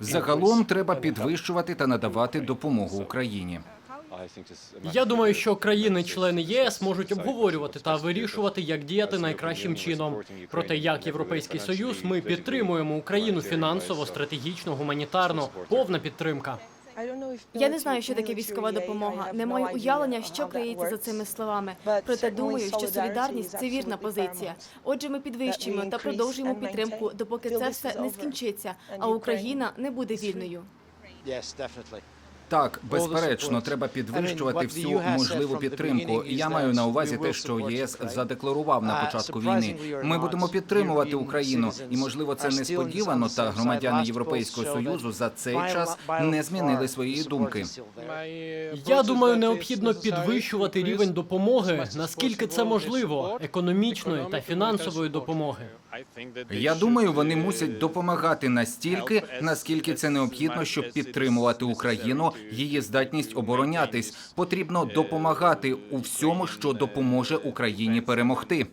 Загалом треба підвищувати та надавати допомогу Україні. Я думаю, що країни-члени ЄС можуть обговорювати та вирішувати, як діяти найкращим чином. Проте, як Європейський Союз, ми підтримуємо Україну фінансово, стратегічно, гуманітарно. Повна підтримка. Я не знаю, що таке військова допомога. Не маю уявлення, що криється за цими словами. Проте думаю, що солідарність це вірна позиція. Отже, ми підвищуємо та продовжуємо підтримку, допоки це все не скінчиться, а Україна не буде вільною. Так, безперечно, треба підвищувати всю можливу підтримку. Я маю на увазі те, що єС задекларував на початку війни. Ми будемо підтримувати Україну, і можливо, це несподівано. Та громадяни Європейського союзу за цей час не змінили своєї думки. Я думаю, необхідно підвищувати рівень допомоги, наскільки це можливо, економічної та фінансової допомоги. Я думаю, вони мусять допомагати настільки, наскільки це необхідно, щоб підтримувати Україну, її здатність оборонятись. Потрібно допомагати у всьому, що допоможе Україні перемогти.